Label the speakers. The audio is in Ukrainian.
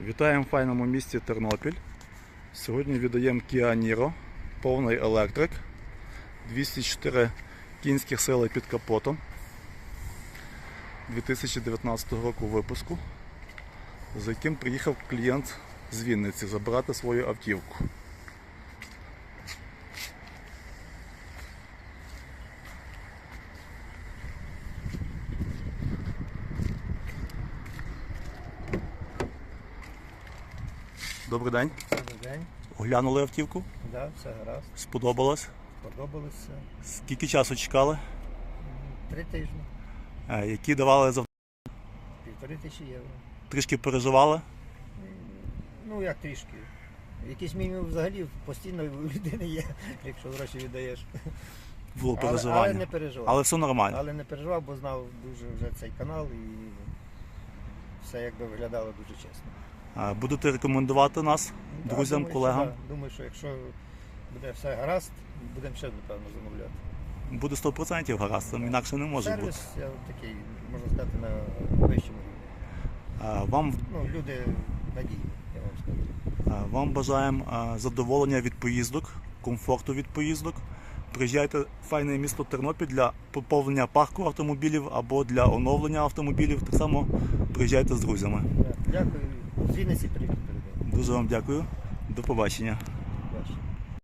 Speaker 1: Вітаємо в файному місті Тернопіль. Сьогодні віддаємо Kia Niro, повний електрик, 204 кінських сили під капотом 2019 року випуску, за яким приїхав клієнт з Вінниці забрати свою автівку. Добрий день.
Speaker 2: Добрий день.
Speaker 1: Оглянули автівку?
Speaker 2: Да, все гаразд.
Speaker 1: Сподобалось?
Speaker 2: Подобалося.
Speaker 1: Скільки часу чекали?
Speaker 2: Три тижні,
Speaker 1: Е, Які давали за
Speaker 2: півтори тисячі євро.
Speaker 1: трішки переживали?
Speaker 2: Ну як трішки. Якийсь мінімум взагалі постійно у людини є, якщо гроші віддаєш.
Speaker 1: Було
Speaker 2: Але, але не переживав.
Speaker 1: Але все нормально.
Speaker 2: Але не переживав, бо знав дуже вже цей канал і все якби виглядало дуже чесно.
Speaker 1: Е, Будете рекомендувати нас
Speaker 2: Да,
Speaker 1: друзям,
Speaker 2: думаю,
Speaker 1: колегам?
Speaker 2: Що, да. Думаю, що якщо буде все гаразд, будемо ще напевно замовляти.
Speaker 1: Буде 100% гаразд, там інакше не може бути.
Speaker 2: Сервіс я такий, можна сказати, на вищому рівні.
Speaker 1: Е, Вам,
Speaker 2: Ну, люди надійні, я вам скажу.
Speaker 1: е, вам бажаємо задоволення від поїздок, комфорту від поїздок. Приїжджайте в файне місто Тернопіль для поповнення парку автомобілів або для оновлення автомобілів. Так само приїжджайте з друзями.
Speaker 2: Дякую. З Вінниці привіт передаю.
Speaker 1: Дуже вам дякую. До побачення.